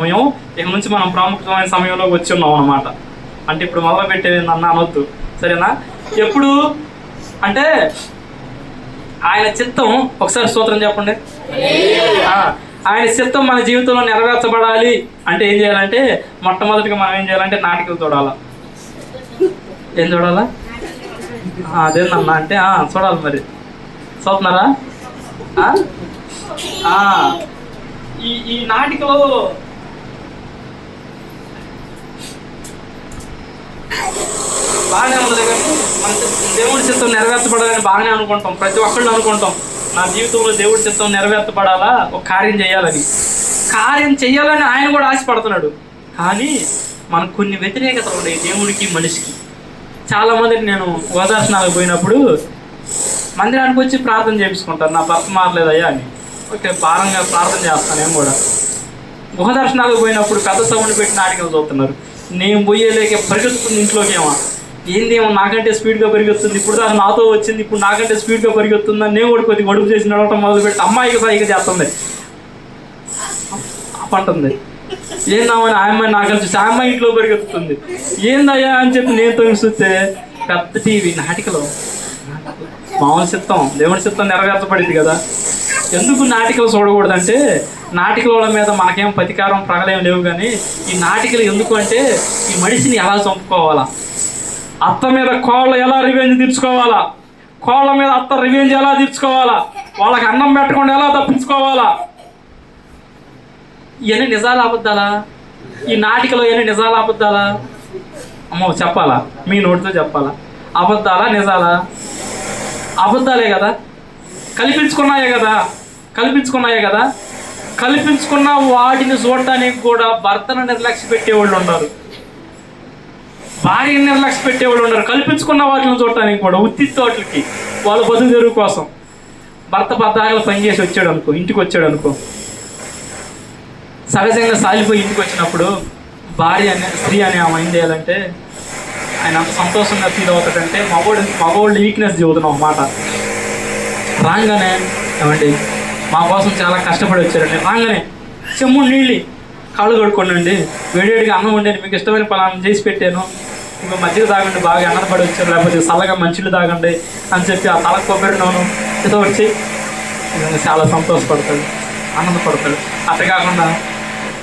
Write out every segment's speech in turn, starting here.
సమయం ఇక నుంచి మనం ప్రాముఖ్యమైన సమయంలో వచ్చి ఉన్నాం అనమాట అంటే ఇప్పుడు మొదలు పెట్టేది అన్న అనొద్దు. సరేనా? ఎప్పుడు? అంటే ఆయన చిత్తం ఒకసారి సూత్రం చెప్పండి. ఆయన చిత్తం మన జీవితంలో నెరవేర్చబడాలి. అంటే ఏం చేయాలంటే మొట్టమొదటిగా మనం ఏం చేయాలంటే నాటికలు చూడాలా ఏం చూడాలా ఆ, అదేందన్నా అంటే చూడాలి మరి. చూస్తున్నారా ఈ ఈ నాటికలో బాగానే ఉంది కానీ మన దేవుడి చిత్తం నెరవేర్చబడాలని బాగానే అనుకుంటాం. ప్రతి ఒక్కళ్ళు అనుకుంటాం. నా జీవితంలో దేవుడి చిత్తం నెరవేర్చబడాలా? ఒక కార్యం చేయాలని. కార్యం చేయాలని ఆయన కూడా ఆశపడుతున్నాడు. కానీ మనకు కొన్ని వ్యతిరేకతలు ఉన్నాయి దేవుడికి మనిషికి. చాలామందికి నేను ఓదార్శనాలకు పోయినప్పుడు మందిరానికి వచ్చి ప్రార్థన చేయించుకుంటారు. నా భర్త మారలేదయ్యా అని. ఓకే భారంగా ప్రార్థన చేస్తాను నేను కూడా. గుహదర్శనాలకు పోయినప్పుడు పెద్ద సౌండ్ పెట్టి నాటికలు చూస్తున్నారు నేను పోయేలేక పరిగెత్తుతుంది ఇంట్లోకి ఏమో ఏంది ఏమో నాకంటే స్పీడ్గా పరిగెత్తుంది ఇప్పుడు దాకా నాతో వచ్చింది ఇప్పుడు నాకంటే స్పీడ్గా పరిగెత్తుంది? అని నేను కూడా కొద్దిగా గడుపు చేసి నడవటం మొదలు పెట్టి అమ్మాయికి సైగా చేస్తుంది. అప్పంటుంది ఏందామని ఆ అమ్మాయి నాకు చూసి ఆ అమ్మాయి ఇంట్లో పరిగెత్తుతుంది. ఏందయ్యా అని చెప్పి నేను తొంగి చూస్తే పెద్ద టీవీ నాటికలో. మామూలు చిత్తం దేవుడి చిత్తం నెరవేర్చబడింది కదా. ఎందుకు నాటికలు చూడకూడదంటే నాటికల మీద మనకేం ప్రతికారం ప్రగలేం లేవు కానీ ఈ నాటికలు ఎందుకు అంటే ఈ మనిషిని ఎలా చంపుకోవాలా? అత్త మీద కోళ్ళ ఎలా రివెంజ్ తీర్చుకోవాలా? కోళ్ళ మీద అత్త రివెంజ్ ఎలా తీర్చుకోవాలా? వాళ్ళకి అన్నం పెట్టకుండా ఎలా తప్పించుకోవాలా? ఇవన్నీ నిజాలు అబద్ధాలా? ఈ నాటికలో ఇవన్నీ నిజాలు అబద్ధాలా? అమ్మో చెప్పాలా? మీ నోటితో చెప్పాలా? అబద్ధాలా నిజాలా? అబద్ధాలే కదా? కల్పించుకున్నాయే కదా? కల్పించుకున్నాయే కదా? కల్పించుకున్న వాటిని చూడటానికి కూడా భర్తను నిర్లక్ష్య పెట్టేవాళ్ళు ఉన్నారు. భార్యను నిర్లక్ష్య పెట్టేవాళ్ళు ఉన్నారు. కల్పించుకున్న వాటిని చూడటానికి కూడా ఉత్తి తోటలకి వాళ్ళ బతుకు తెరువు కోసం. భర్త పద్దాగలు పనిచేసి వచ్చాడు అనుకో ఇంటికి వచ్చాడు అనుకో సహజంగా సాలిపోయి ఇంటికి వచ్చినప్పుడు భార్య అనే స్త్రీ అనే ఆమె ఏం చేయాలంటే ఆయన అంత సంతోషంగా ఫీల్ అవుతాడంటే మగోడు మగోళ్ళు వీక్నెస్ చెబుతున్నాం మాట రాగానే ఏమండి? మా కోసం చాలా కష్టపడి వచ్చారండి. రాగానే చెమ్ము నీళ్ళు కాళ్ళు కడుక్కోండి వేడివేడిగా అన్నం వండాను. మీకు ఇష్టమైన పలానం చేసి పెట్టాను. ఇంకా మజ్జిగ తాగండి బాగా అన్నపడి వచ్చారు లేకపోతే చల్లగా మంచిలు తాగండి అని చెప్పి ఆ తల కొబ్బరి నూనె ఏదో వచ్చి చాలా సంతోషపడతాడు ఆనందపడతాడు. అట్ట కాకుండా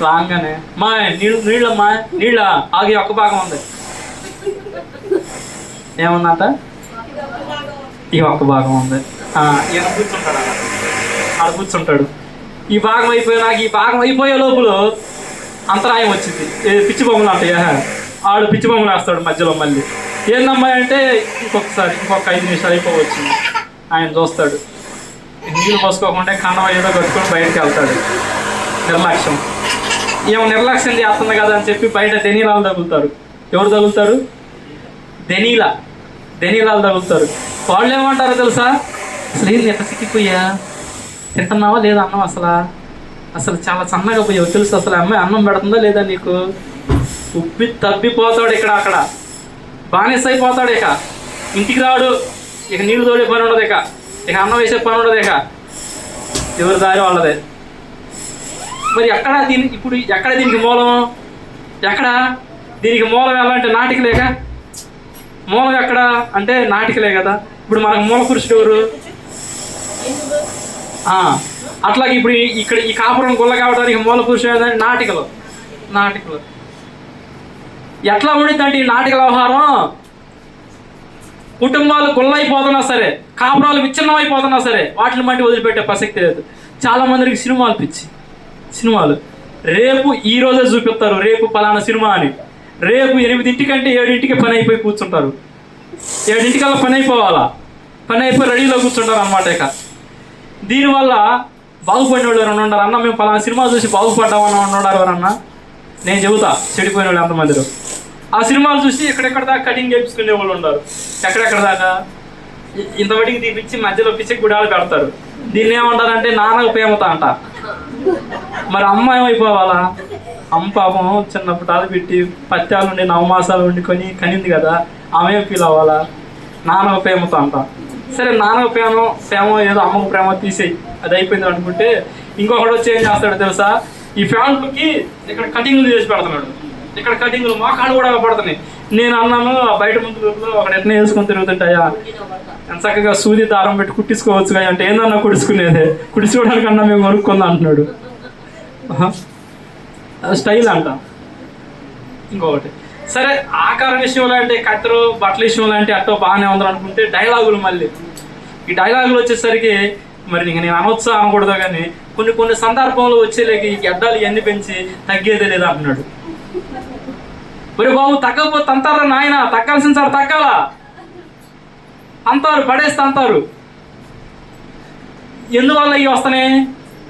రాగానే మా నీళ్ళు నీళ్ళమ్మా నీళ్ళ? ఆగి ఒక్క భాగం ఉంది. ఏమన్నట ఈ ఒక్క భాగం ఉంది. ఈయన కూర్చుంటాడు అలా. ఆడ కూర్చుంటాడు ఈ భాగం అయిపోయినాక ఈ భాగం అయిపోయే లోపల అంతరాయం వచ్చింది. ఏ పిచ్చి బొమ్మలు అంటాయా ఆడు పిచ్చి బొమ్మలు వేస్తాడు మధ్యలో మళ్ళీ. ఏందమ్మా అంటే ఇంకొకసారి ఇంకొక ఐదు నిమిషాలు అయిపోవచ్చింది ఆయన చూస్తాడు. నీళ్ళు పోసుకోకుండా కన్నం ఏదో కట్టుకొని బయటకు వెళ్తాడు. నిర్లక్ష్యం. ఏమో నిర్లక్ష్యం చేస్తుంది కదా అని చెప్పి బయట దెనీలాలు తగులుతారు. ఎవరు తగులుతారు? దెనీలా దెనీలాలు తగులుతారు. వాళ్ళు ఏమంటారో తెలుసా? అసలు ఏంది సిక్కిపోయా తింటున్నావా లేదా అన్నం అసలు? అసలు చాలా సన్నగా పోయావు తెలుసు అసలు అమ్మాయి అన్నం పెడుతుందా లేదా నీకు? ఉబ్బి తబ్బిపోతాడు ఇక్కడ అక్కడ. బానిస అయిపోతాడు ఇక. ఇంటికి రాడు. ఇక నీళ్ళు తోడే పని ఉండదు ఇక. ఇక అన్నం వేసే పని ఉండదు ఇక. ఎవరి దారి వాళ్ళదే. మరి ఎక్కడ దీని ఇప్పుడు ఎక్కడ దీనికి మూలం? ఎక్కడ? దీనికి మూలం ఎలా అంటే నాటికలేక మూలం ఎక్కడ? అంటే నాటికలే కదా. ఇప్పుడు మనకు మూల పురుషుడు ఎవరు? అట్లాగే ఇప్పుడు ఇక్కడ ఈ కాపురం గుల్ల కావడానికి మూల పురుషుడు ఏంటంటే నాటికలు. నాటికలు. ఎట్లా ఉండిద్దంటే ఈ నాటికల వ్యవహారం? కుటుంబాలు గుల్లైపోతున్నా సరే కాపురాలు విచ్ఛిన్నమైపోతున్నా సరే వాటిని మట్టి వదిలిపెట్టే ప్రసక్తి లేదు. చాలా మందికి సినిమాలు పిచ్చి. సినిమాలు. రేపు ఈ రోజే చూపిస్తారు రేపు పలానా సినిమా అని. రేపు ఎనిమిదింటికంటే ఏడింటికి పని అయిపోయి కూర్చుంటారు. ఏడింటికల్లా పని అయిపోవాలా? పని అయిపోయి రెడీలో కూర్చుంటారు అనమాట ఇక. దీనివల్ల బాగుపడిన వాళ్ళు ఎవరైనా ఉన్నారు? అన్న మేము పలానా సినిమా చూసి బాగుపడ్డామని ఉన్నారు ఎవరన్నా? నేను చెబుతా చెడిపోయిన వాళ్ళు ఎంతమందిలో? ఆ సినిమాలు చూసి ఎక్కడెక్కడ దాకా కటింగ్ చేయించుకునే వాళ్ళు ఉన్నారు. ఎక్కడెక్కడ దాకా? ఇ- ఇంతవరకు తీపిచ్చి మధ్యలో పిచ్చి గుడాలు పెడతారు. దీన్ని ఏమంటారంటే నాన్న ఉపయోగత అంట. మరి అమ్మ ఏమైపోవాలా అమ్మ పాపం చిన్నప్పుడు తాలు పెట్టి పత్యాలు ఉండి నవమాసాలు ఉండి కొని కనింది కదా ఆమె ఫీల్ అవ్వాలా? నాన్న ప్రేమతో అంట. సరే నాన్న ప్రేమ ప్రేమ ఏదో అమ్మకు ప్రేమ తీసేయి. అది అయిపోయింది అనుకుంటే ఇంకొకడు వచ్చి ఏం చేస్తాడు తెలుసా? ఈ ప్యాంట్లకి ఇక్కడ కటింగ్లు చేసి పెడుతున్నాడు. ఇక్కడ కటింగ్లు మోకాళ్ళు కూడా పడుతున్నాయి. నేను అన్నాను ఆ బయట ముందు ఒక ఎట్నే వేసుకొని తిరుగుతుంటాయా? ఎంత చక్కగా సూది దారం పెట్టి కుట్టించుకోవచ్చు కానీ అంటే ఏందన్నా కుడుచుకునేది కుడుచుకోవడానికన్నా మేము కొనుక్కుందాం అంటున్నాడు. స్టైల్ అంట. ఇంకొకటి. సరే ఆకార విషయంలో అంటే కత్తెరు బట్టల విషయంలో అంటే అట్టో బాగానే ఉందని అనుకుంటే డైలాగులు మళ్ళీ. ఈ డైలాగులు వచ్చేసరికి మరి ఇంక నేను అనొచ్చా అనకూడదు కానీ కొన్ని కొన్ని సందర్భంలో వచ్చేలేక ఈ గడ్డాలు ఇవన్నీ పెంచి తగ్గేదే లేదా అంటున్నాడు. మరి బాబు తగ్గకపోతే అంటారా నాయన? తగ్గాల్సిన సార్ తగ్గాలా? అంతారు పడేస్తే అంతారు. ఎందువల్ల ఇవి వస్తున్నాయి?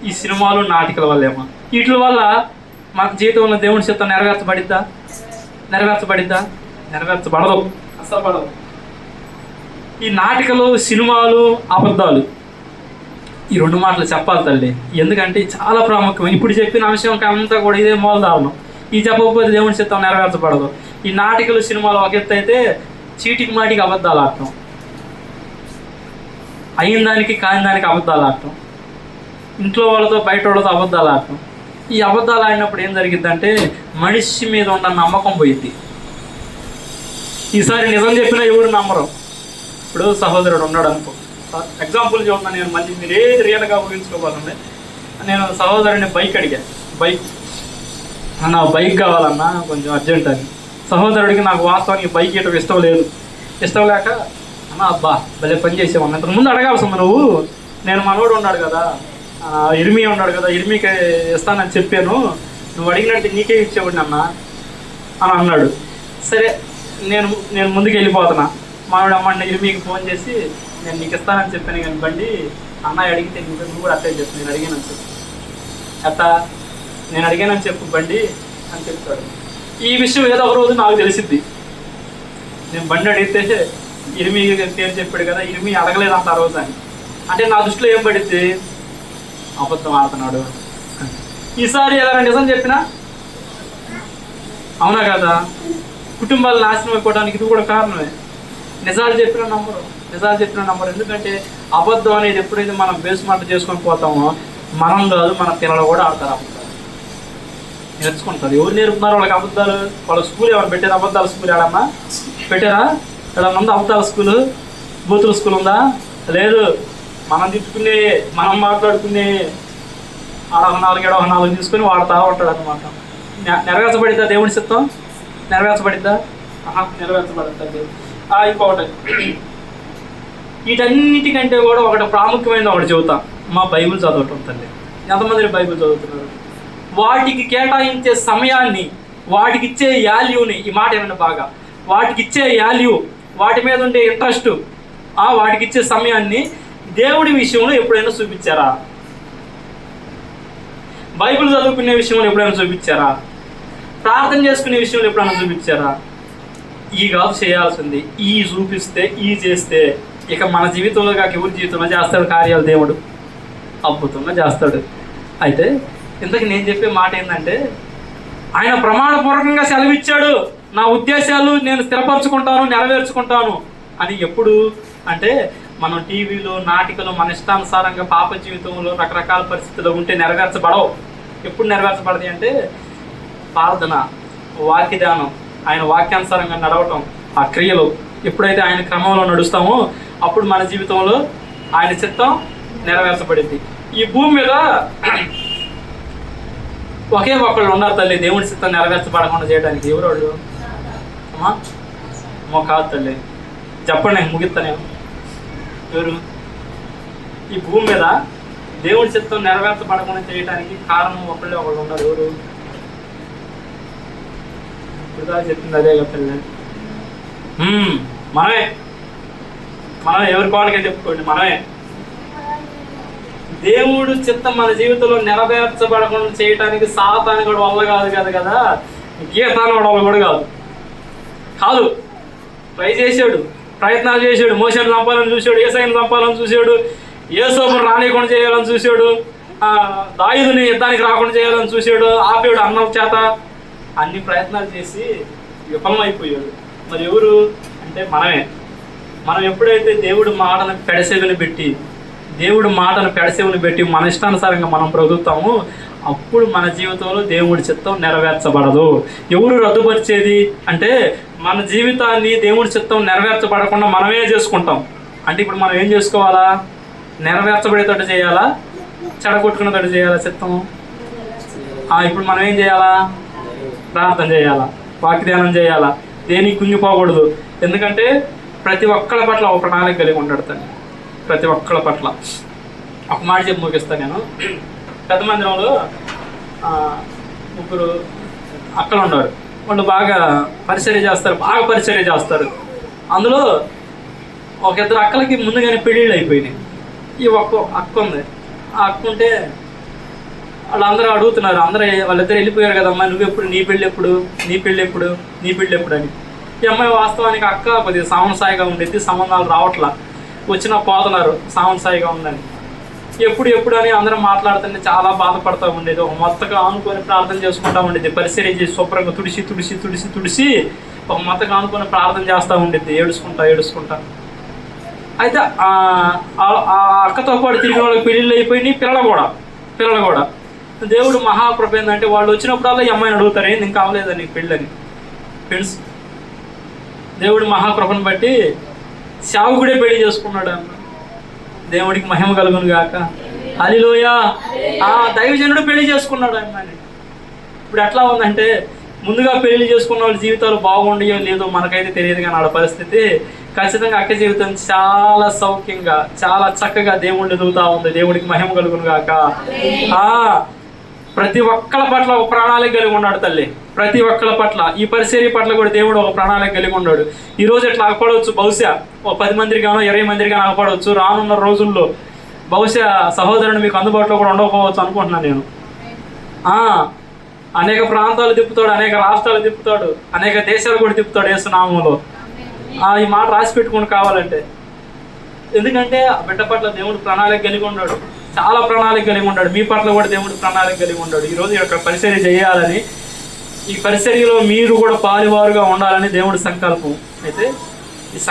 ఈ సినిమాలు నాటికల వల్లేమో వీటి వల్ల మాకు జీవితంలో దేవుని చిత్తం నెరవేర్చబడిద్దా? నెరవేర్చబడిద్దా నెరవేర్చబడదు. అసలు పడదు ఈ నాటికలు సినిమాలు అబద్ధాలు. ఈ రెండు మాటలు చెప్పాలి తల్లి. ఎందుకంటే చాలా ప్రాముఖ్యం. ఇప్పుడు చెప్పిన అంశం అంతా కూడా ఇదే మూలధారణం ఈ చెప్పకపోతే దేవుని చిత్తం నెరవేర్చబడదు. ఈ నాటికలు సినిమాలు ఒక ఎత్తు అయితే చీటికి మాటికి అబద్ధాలు ఆడటం. అయిన దానికి కాని దానికి అబద్ధాలు ఆడటం. ఇంట్లో వాళ్ళతో బయట వాళ్ళతో అబద్ధాలు ఆడటం. ఈ అబద్ధాలు ఆడినప్పుడు ఏం జరిగిద్దంటే మనిషి మీద ఉన్న నమ్మకం పోయింది ఈసారి నిజం చెప్పినా ఎవరు నమ్మరు. ఇప్పుడు సహోదరుడు ఉన్నాడు అనుకో. ఎగ్జాంపుల్ చూడండి నేను మళ్ళీ మీరు ఏది రియల్గా ఊహించుకోవాలండి నేను సహోదరుని బైక్ అడిగాను బైక్ అన్న బైక్ కావాలన్నా కొంచెం అర్జెంట్ అని. సహోదరుడికి నాకు వాస్తవానికి బైక్ ఇవ్వడం ఇష్టం లేదు. ఇష్టం లేక అన్న అబ్బా భలే పని చేసేవాడిని ఇంతకు ముందు అడగాల్సింది నువ్వు. నేను మనోడు ఉన్నాడు కదా. ఇరిమి ఉన్నాడు కదా ఇరిమికి ఇస్తానని చెప్పాను. నువ్వు అడిగినట్టు నీకే ఇచ్చేవాడిని అన్న అని అన్నాడు. సరే నేను నేను ముందుకు వెళ్ళిపోతున్నా మామిడి అమ్మండి ఇరిమికి ఫోన్ చేసి నేను నీకు ఇస్తానని చెప్పాను కానీ బండి అన్నయ్య అడిగితే నీకు నువ్వు కూడా అట్టే చెప్పు నేను అడిగానని చెప్పు. అత్త నేను అడిగానని చెప్పు బండి అని చెప్తాడు. ఈ విషయం ఏదో ఒక రోజు నాకు తెలిసిద్ది. నేను బండి అడిగితే ఇరిమి పేరు చెప్పాడు కదా ఇరిమి అడగలేదంట ఆ రోజు అని. అంటే నా దృష్టిలో ఏం పడిద్ది? అబద్ధం ఆడుతున్నాడు. ఈసారి ఎలా నిజం చెప్పినా? అవునా కదా? కుటుంబాలు నాశనం అయిపోవడానికి ఇది కూడా కారణమే. నిజాలు చెప్పిన నంబరు నిజాలు చెప్పిన నంబరు ఎందుకంటే అబద్ధం అనేది ఎప్పుడైతే మనం బేస్ మాట చేసుకొని పోతామో మనం కాదు మన పిల్లలు కూడా ఆడతారు అబద్ధాలు. నేర్చుకుంటారు. ఎవరు నేర్పుతున్నారు వాళ్ళకి అబద్ధాలు? వాళ్ళ స్కూల్ ఏమైనా పెట్టారు? అబద్ధాల స్కూల్ ఏడమ్మా? పెట్టారా? ఇక్కడ ఉందా అబద్ధాల స్కూల్ బూతుల స్కూల్ ఉందా? లేదు. మనం తిట్టుకునే మనం మాట్లాడుకునే అడవ నాలుగు ఏడొక నాలుగు తీసుకుని వాడుతూ ఉంటాడు అనమాట నెరవేర్చబడిద్దా దేవుని చిత్తం? నెరవేర్చబడిద్దా? ఆహా నెరవేర్చబడిద్దా ఆ, ఇంకొకటి. వీటన్నిటికంటే కూడా ఒకటి ప్రాముఖ్యమైనది ఒకటి చెబుతాం. మా బైబిల్ చదవటం తల్లి. ఎంతమంది బైబిల్ చదువుతున్నారు? వాటికి కేటాయించే సమయాన్ని వాటికి ఇచ్చే వాల్యూని ఈ మాట ఏనండి బాగా? వాటికి ఇచ్చే వాల్యూ వాటి మీద ఉండే ఇంట్రెస్ట్ ఆ వాటికి ఇచ్చే సమయాన్ని దేవుడి విషయంలో ఎప్పుడైనా చూపించారా? బైబిల్ చదువుకునే విషయంలో ఎప్పుడైనా చూపించారా? ప్రార్థన చేసుకునే విషయంలో ఎప్పుడైనా చూపించారా? ఈ కాదు చేయాల్సింది. ఈ చూపిస్తే ఈ చేస్తే. ఇక మన జీవితంలో కాక ఎవరి జీవితంలో చేస్తాడు కార్యాలు దేవుడు? అద్భుతంగా చేస్తాడు. అయితే ఇంతకు నేను చెప్పే మాట ఏంటంటే ఆయన ప్రమాణపూర్వకంగా సెలవిచ్చాడు. నా ఉద్దేశాలు నేను స్థిరపరచుకుంటాను నెరవేర్చుకుంటాను అని ఎప్పుడు అంటే మనం టీవీలో నాటికలు మన ఇష్టానుసారంగా పాప జీవితంలో రకరకాల పరిస్థితులు ఉంటే నెరవేర్చబడవు. ఎప్పుడు నెరవేర్చబడది అంటే ప్రార్థన వాక్యదానం ఆయన వాక్యానుసారంగా నడవటం ఆ క్రియలు. ఎప్పుడైతే ఆయన క్రమంలో నడుస్తామో అప్పుడు మన జీవితంలో ఆయన చిత్తం నెరవేర్చబడింది. ఈ భూమి మీద ఒకే ఒక్కళ్ళు ఉన్నారు తల్లి. దేవుని చిత్తం నెరవేర్చబడకుండా చేయడానికి ఎవరు వాళ్ళు? అమ్మా అమ్మో కాదు తల్లి. చెప్పండి నేను ఎవరు ఈ భూమి మీద దేవుని చిత్తం నెరవేర్చబడకుండా చేయడానికి కారణం ఒకళ్ళే ఒకళ్ళు ఉన్నారు ఎవరు? ఇప్పుడు చెప్పింది అదే కదా మనమే. మనమే ఎవరి కోళ్ళకే చెప్పుకోండి మనమే. దేవుడు చిత్తం మన జీవితంలో నెరవేర్చబడకుండా చేయటానికి సాతాని కూడా వల్ల కాదు కదా కదా. గీతాన్ని కూడా వల్ల కూడా కాదు. కాదు. ట్రై చేశాడు ప్రయత్నాలు చేశాడు. మోషన్ చంపాలని చూశాడు. ఏసైని చంపాలని చూశాడు. ఏసోపును రానియకుండా చేయాలని చూశాడు. దాయుధుని యుద్ధానికి రాకుండా చేయాలని చూశాడు. ఆపేడు అన్నం చేత అన్ని ప్రయత్నాలు చేసి విఫలమైపోయాడు మరి ఎవరు? అంటే మనమే. మనం ఎప్పుడైతే దేవుడు మాటను పెడసేవిని పెట్టి దేవుడు మాటను పెడసేవిని పెట్టి మన ఇష్టానుసారంగా మనం బ్రతుకుతాము అప్పుడు మన జీవితంలో దేవుడి చిత్తం నెరవేర్చబడదు. ఎవరు రద్దుపరిచేది? అంటే మన జీవితాన్ని దేవుడి చిత్తం నెరవేర్చబడకుండా మనమే చేసుకుంటాం. అంటే ఇప్పుడు మనం ఏం చేసుకోవాలా? నెరవేర్చబడేటట్టు చేయాలా? చెడగొట్టుకునేటట్టు చేయాలా చిత్తం? ఇప్పుడు మనం ఏం చేయాలా? ప్రార్థన చేయాలా? వాక్యధ్యానం చేయాలా? దేనికి కుంగిపోకూడదు. ఎందుకంటే ప్రతి ఒక్కళ్ళ పట్ల ఒక ప్రణాళిక కలిగి ఉంటాడు ప్రతి ఒక్కళ్ళ పట్ల. ఒక మాట చెప్పి ముగిస్తాను నేను. పెద్ద మందిరంలో ముగ్గురు అక్కలు ఉన్నారు. వాళ్ళు బాగా పరిచర్య చేస్తారు బాగా పరిచర్య చేస్తారు. అందులో ఒక ఇద్దరు అక్కలకి ముందుగానే పెళ్ళిళ్ళు అయిపోయినాయి. ఈ ఒక్క అక్క ఉంది. ఆ అక్క ఉంటే వాళ్ళందరూ అడుగుతున్నారు అందరూ వాళ్ళిద్దరు వెళ్ళిపోయారు కదమ్మా నువ్వెప్పుడు నీ పెళ్ళి ఎప్పుడు నీ పెళ్ళి ఎప్పుడు నీ పెళ్ళి ఎప్పుడు అని. ఈ అమ్మాయి వాస్తవానికి అక్క కొద్దిగా సావన సాయిగా ఉండేది సంబంధాలు రావట్లా. వచ్చిన పోతున్నారు సావన సాయిగా ఉందని. ఎప్పుడు ఎప్పుడు అని అందరం మాట్లాడుతుంటే చాలా బాధపడతా ఉండేది. ఒక మొత్తగా ఆనుకొని ప్రార్థన చేసుకుంటా ఉండేది. పరిసరి చేసి శుభ్రంగా తుడిసి తుడిసి తుడిసి తుడిసి ఒక మొత్తగా ఆనుకొని ప్రార్థన చేస్తూ ఉండేది. ఏడుచుకుంటా ఏడుచుకుంటా. అయితే ఆ అక్కతో పాటు తిరిగిన వాళ్ళకి పెళ్ళిళ్ళు అయిపోయినాయి. పిల్లలు కూడా పిల్లలు కూడా. దేవుడు మహాకృప ఏంటంటే వాళ్ళు వచ్చినప్పుడల్లా ఈ అమ్మాయిని అడుగుతారు ఏంది ఇంకా అవ్వలేదా నీకు పెళ్ళని? ఫ్రెండ్స్ దేవుడు మహాకృపను బట్టి శావుకుడే పెళ్ళి చేసుకున్నాడు అన్న దేవుడికి మహిమ కలుగును గాక. అలిలోయ ఆ దైవజనుడు పెళ్ళి చేసుకున్నాడు అమ్మని ఇప్పుడు ఎట్లా ఉందంటే ముందుగా పెళ్ళి చేసుకున్న వాళ్ళ జీవితాలు బాగుండయో లేదో మనకైతే తెలియదు కానీ వాళ్ళ పరిస్థితి ఖచ్చితంగా అక్క జీవితం చాలా సౌఖ్యంగా చాలా చక్కగా దేవుడిని ఎదుగుతా ఉంది. దేవుడికి మహిమ కలుగును గాక. ఆ ప్రతి ఒక్కళ్ళ పట్ల ఒక ప్రణాళిక కలిగి ఉన్నాడు తల్లి. ప్రతి ఒక్కళ్ళ పట్ల ఈ పరిచర్య పట్ల కూడా దేవుడు ఒక ప్రణాళిక కలిగి ఉన్నాడు. ఈ రోజు ఇట్లా అగపడవచ్చు బహుశా ఓ పది మందికి గానో ఇరవై మందికి గానో అగపడవచ్చు రానున్న రోజుల్లో బహుశా సహోదరుడు మీకు అందుబాటులో కూడా ఉండకపోవచ్చు అనుకుంటున్నాను నేను. ఆ, అనేక ప్రాంతాలు తిప్పుతాడు అనేక రాష్ట్రాలు తిప్పుతాడు అనేక దేశాలు కూడా తిప్పుతాడు యేసునామంలో ఆ, ఈ మాట రాసి పెట్టుకుని కావాలంటే. ఎందుకంటే ఆ బిడ్డ పట్ల దేవుడు ప్రణాళిక కలిగి ఉన్నాడు. చాలా ప్రణాళిక కలిగి ఉన్నాడు. మీ పట్ల కూడా దేవుడు ప్రణాళిక కలిగి ఉన్నాడు. ఈరోజు ఈ యొక్క పరిచర్య చేయాలని ఈ పరిచర్యలో మీరు కూడా పాలువారుగా ఉండాలని దేవుడి సంకల్పం. అయితే